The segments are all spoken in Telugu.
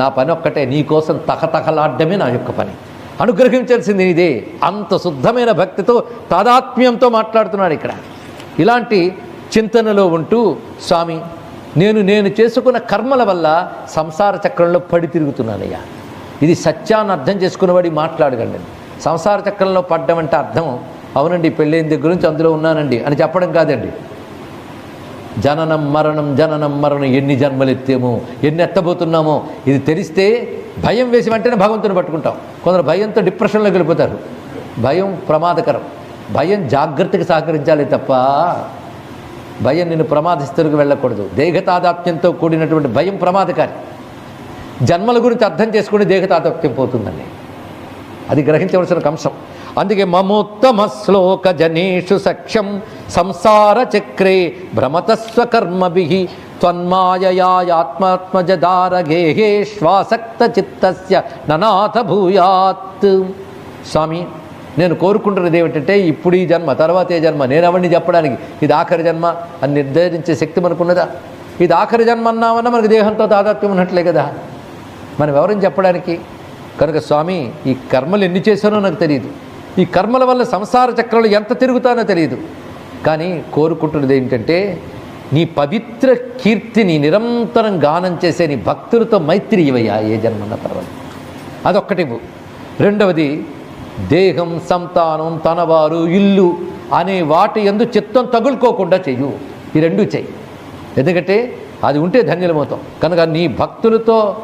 నా పని ఒక్కటే నీకోసం తహతహలాడ్డమే నా యొక్క పని. అనుగ్రహించాల్సింది ఇదే అంత శుద్ధమైన భక్తితో తాదాత్మ్యంతో మాట్లాడుతున్నాడు ఇక్కడ. ఇలాంటి చింతనలో ఉంటూ స్వామి నేను నేను చేసుకున్న కర్మల వల్ల సంసార చక్రంలో పడి తిరుగుతున్నానయ్యా. ఇది సత్యాన్ని అర్థం చేసుకున్నవాడి మాట్లాడగలండి సంసార చక్రంలో పడ్డం అంటే అర్థం అవునండి పెళ్ళైన దగ్గర నుంచి అందులో ఉన్నానండి అని చెప్పడం కాదండి. జననం మరణం జననం మరణం ఎన్ని జన్మలు ఎత్తేమో ఎన్ని ఎత్తబోతున్నామో ఇది తెలిస్తే భయం వేసి వెంటనే భగవంతుని పట్టుకుంటాం. కొందరు భయంతో డిప్రెషన్లోకి వెళ్ళిపోతారు. భయం ప్రమాదకరం. భయం జాగ్రత్తగా సహకరించాలి తప్ప భయం నిన్ను ప్రమాదస్తులకు వెళ్ళకూడదు. దేహతాదాప్యంతో కూడినటువంటి భయం ప్రమాదకారి. జన్మల గురించి అర్థం చేసుకుని దేహతాదాప్యం పోతుందండి. అది గ్రహించవలసిన అంశం. అందుకే మమోత్తమ శ్లోక జనేషు సఖ్యం సంసార చక్రే భ్రమతస్వ కర్మభి త్వన్మాయయాత్మాత్మజదారగేహే శ్వాసక్త చిత్తస్య ననాథ భూయాత్. స్వామి నేను కోరుకుంటున్నది ఏమిటంటే ఇప్పుడు ఈ జన్మ తర్వాత ఏ జన్మ? నేను ఎవరిని చెప్పడానికి? ఇది ఆఖరి జన్మ అని నిర్ధారించే శక్తి మనకున్నదా? ఇది ఆఖరి జన్మ అన్నామన్నా మనకు దేహంతో తాదాత్మ్యం ఉన్నట్లే కదా? మనం ఎవరిని చెప్పడానికి? కనుక స్వామి ఈ కర్మలు ఎన్ని చేశానో నాకు తెలియదు ఈ కర్మల వల్ల సంసార చక్రంలో ఎంత తిరుగుతానో తెలియదు. కానీ కోరుకుంటున్నది ఏంటంటే నీ పవిత్ర కీర్తిని నిరంతరం గానం చేసే నీ భక్తులతో మైత్రి ఇవయ్యా ఏ జన్మన్న పర్వాలేదు. అదొక్కటి రెండవది దేహం సంతానం తనవారు ఇల్లు అనే వాటి ఎందు చిత్తం తగులుకోకుండా చెయ్యు. ఈ రెండు చెయ్యి. ఎందుకంటే అది ఉంటే ధన్యులమవుతాం. కనుక నీ భక్తులతో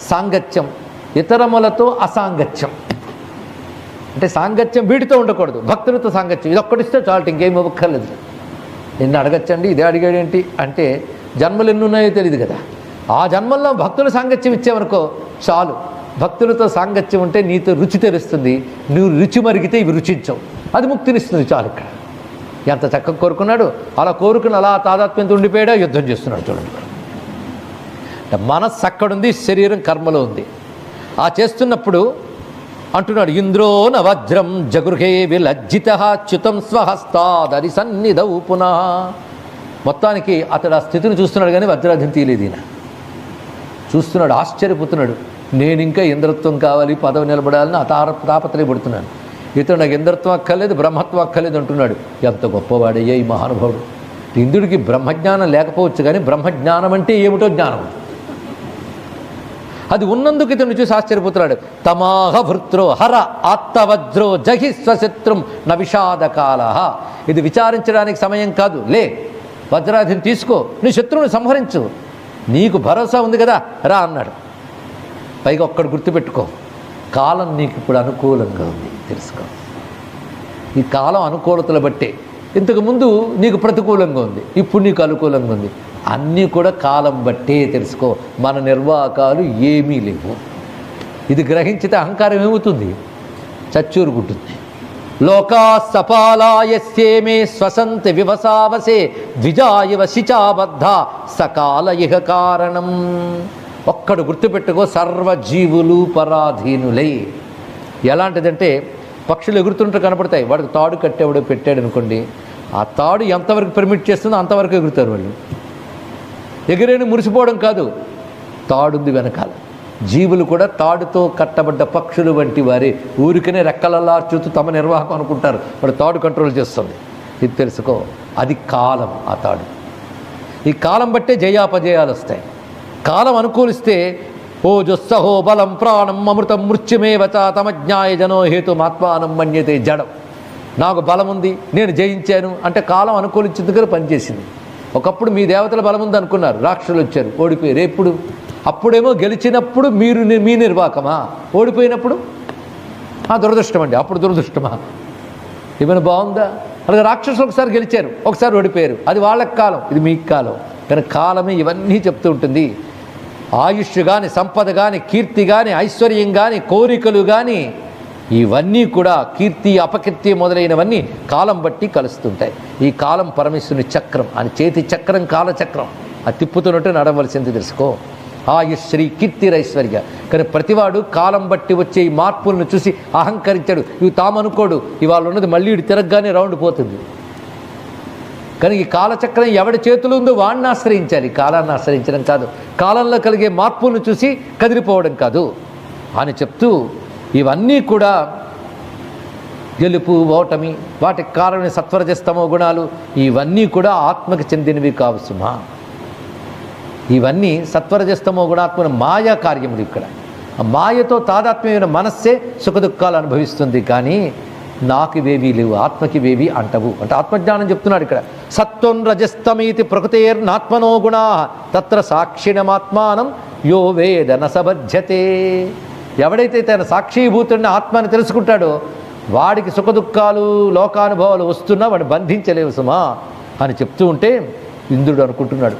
సాంగత్యం ఇతరములతో అసాంగత్యం. అంటే సాంగత్యం వీటితో ఉండకూడదు. భక్తులతో సాంగత్యం. ఇది ఒక్కటిస్తే చాలు ఇంకేం ఇవ్వక్కర్లేదు నిన్ను అడగచ్చండి ఇదే అడిగాడేంటి అంటే జన్మలు ఎన్ని ఉన్నాయో తెలియదు కదా. ఆ జన్మల్లో భక్తుల సాంగత్యం ఇచ్చేవనుకో చాలు. భక్తులతో సాంగత్యం ఉంటే నీతో రుచి తెలుస్తుంది. నువ్వు రుచి మరిగితే ఇవి రుచించవు. అది ముక్తినిస్తుంది చాలు ఇక్కడ. ఎంత చక్కగా కోరుకున్నాడు? అలా కోరుకుని అలా తాదాత్మ్యంతో ఉండిపోయాడో? యుద్ధం చేస్తున్నాడు చూడండి మనస్సు అక్కడుంది శరీరం కర్మలో ఉంది. ఆ చేస్తున్నప్పుడు అంటున్నాడు ఇంద్రో నవజ్రం వజ్రం జగృహే విలజ్జిత చ్యుతం స్వహస్తాదరి సన్నిధౌ పునః. మొత్తానికి అతడు ఆ స్థితిని చూస్తున్నాడు కానీ వజ్రాధం తీయలేదు ఈయన. చూస్తున్నాడు ఆశ్చర్యపోతున్నాడు. నేను ఇంకా ఇంద్రత్వం కావాలి పదవి నిలబడాలని అతార తాపత్రయపడుతున్నాను. ఇతడు నాకు ఇంద్రత్వం అక్కర్లేదు బ్రహ్మత్వం అక్కర్లేదు అంటున్నాడు. ఎంత గొప్పవాడయ్యే ఈ మహానుభావుడు. ఇంద్రుడికి బ్రహ్మజ్ఞానం లేకపోవచ్చు కానీ బ్రహ్మజ్ఞానం అంటే ఏమిటో జ్ఞానం అది ఉన్నందుకు ఇతను చూసి ఆశ్చర్యపోతున్నాడు. తమాహ భృత్రో హర ఆత్తవజ్రో జహి స్వశత్రుం న విషాదకాల ఇది విచారించడానికి సమయం కాదు. లే వజ్రాధిని తీసుకో. నీ శత్రువుని సంహరించు. నీకు భరోసా ఉంది కదా రా అన్నాడు. పైగా ఒక్కడు గుర్తుపెట్టుకో. కాలం నీకు ఇప్పుడు అనుకూలంగా ఉంది. తెలుసుకో. ఈ కాలం అనుకూలతలు బట్టే ఇంతకుముందు నీకు ప్రతికూలంగా ఉంది ఇప్పుడు నీకు అనుకూలంగా ఉంది. అన్నీ కూడా కాలం బట్టే తెలుసుకో మన నిర్వాహకాలు ఏమీ లేవు. ఇది గ్రహించితే అహంకారం ఏమవుతుంది? చచ్చూరుకుంటుంది లోకా సపాలాయస్యేమే స్వసంతి వివసావసే ద్విజాయవ శిచాబద్ధ సకాల ఇహ కారణం. ఒక్కడు గుర్తుపెట్టుకో సర్వజీవులు పరాధీనులై. ఎలాంటిదంటే పక్షులు ఎగురుతుంటే కనపడతాయి. వాడికి తాడు కట్టేవాడు పెట్టాడు అనుకోండి ఆ తాడు ఎంతవరకు పర్మిట్ చేస్తుందో అంతవరకు ఎగురుతారు వాళ్ళు. ఎగిరేని మురిసిపోవడం కాదు తాడుంది వెనకాల. జీవులు కూడా తాడుతో కట్టబడ్డ పక్షులు వంటి వారి. ఊరికనే చూస్తూ తమ నిర్వాహకం అనుకుంటారు. వాడు తాడు కంట్రోల్ చేస్తుంది. ఇది తెలుసుకో అది కాలం ఆ తాడు. ఈ కాలం బట్టే జయాపజయాలు వస్తాయి. కాలం అనుకూలిస్తే ఓ బలం ప్రాణం అమృతం మృత్యుమేవత తమజ్ఞాయ జనో హేతు ఆత్మానం మన్యతే జడం. నాకు బలం ఉంది నేను జయించాను అంటే కాలం అనుకూలించిన దగ్గర పనిచేసింది. ఒకప్పుడు మీ దేవతల బలం ఉంది అనుకున్నారు రాక్షసులు వచ్చారు ఓడిపోయారు. ఎప్పుడు? అప్పుడేమో గెలిచినప్పుడు మీరు మీ నిర్వాకమా? ఓడిపోయినప్పుడు? ఆ దురదృష్టం అండి అప్పుడు దురదృష్టమా? ఏమైనా బాగుందా? అలాగే రాక్షసులు ఒకసారి గెలిచారు ఒకసారి ఓడిపోయారు. అది వాళ్ళకి కాలం ఇది మీకు కాలం. కానీ కాలమే ఇవన్నీ చెప్తూ ఉంటుంది. ఆయుష్ కానీ సంపద కానీ కీర్తి కానీ ఐశ్వర్యం కానీ కోరికలు కానీ ఇవన్నీ కూడా కీర్తి అపకీర్తి మొదలైనవన్నీ కాలం బట్టి కలుస్తుంటాయి. ఈ కాలం పరమేశ్వరుని చక్రం అని చేతి చక్రం కాలచక్రం అది తిప్పుతున్నట్టు నడవలసింది తెలుసుకో. ఆయుష్ శ్రీ కీర్తిరైశ్వర్య కానీ ప్రతివాడు కాలం బట్టి వచ్చే ఈ మార్పులను చూసి అహంకరించాడు. ఇవి తామనుకోడు. ఇవాళ ఉన్నది మళ్ళీ తిరగగానే రౌండ్ పోతుంది. కానీ ఈ కాలచక్రం ఎవడి చేతులు ఉందో వాడిని ఆశ్రయించాలి. కాలాన్ని ఆశ్రయించడం కాదు. కాలంలో కలిగే మార్పులను చూసి కదిలిపోవడం కాదు. అని చెప్తూ ఇవన్నీ కూడా గెలుపు ఓటమి వాటికి కారణమైన సత్వరజస్తమో గుణాలు ఇవన్నీ కూడా ఆత్మకి చెందినవి కావు సుమా. ఇవన్నీ సత్వరజస్తమో గుణాత్మన మాయా కార్యములు ఇక్కడ. మాయతో తాదాత్మ్యమైన మనస్సే సుఖదుఖాలు అనుభవిస్తుంది. కానీ నాకు ఇవేవి లేవు ఆత్మకి వేవి అంటవు అంటే. ఆత్మజ్ఞానం చెప్తున్నాడు ఇక్కడ. సత్వం రజస్తమీతి ప్రకృతేర్నాత్మనో గుణా. తత్ర సాక్షిణమాత్మానం యో వేదన సబధ్యతే ఎవడైతే తన సాక్షీభూతుడిని ఆత్మని తెలుసుకుంటాడో వాడికి సుఖదుఖాలు లోకానుభవాలు వస్తున్నా వాడు బంధించలేవు సుమా అని చెప్తూ ఉంటే ఇంద్రుడు అనుకుంటున్నాడు.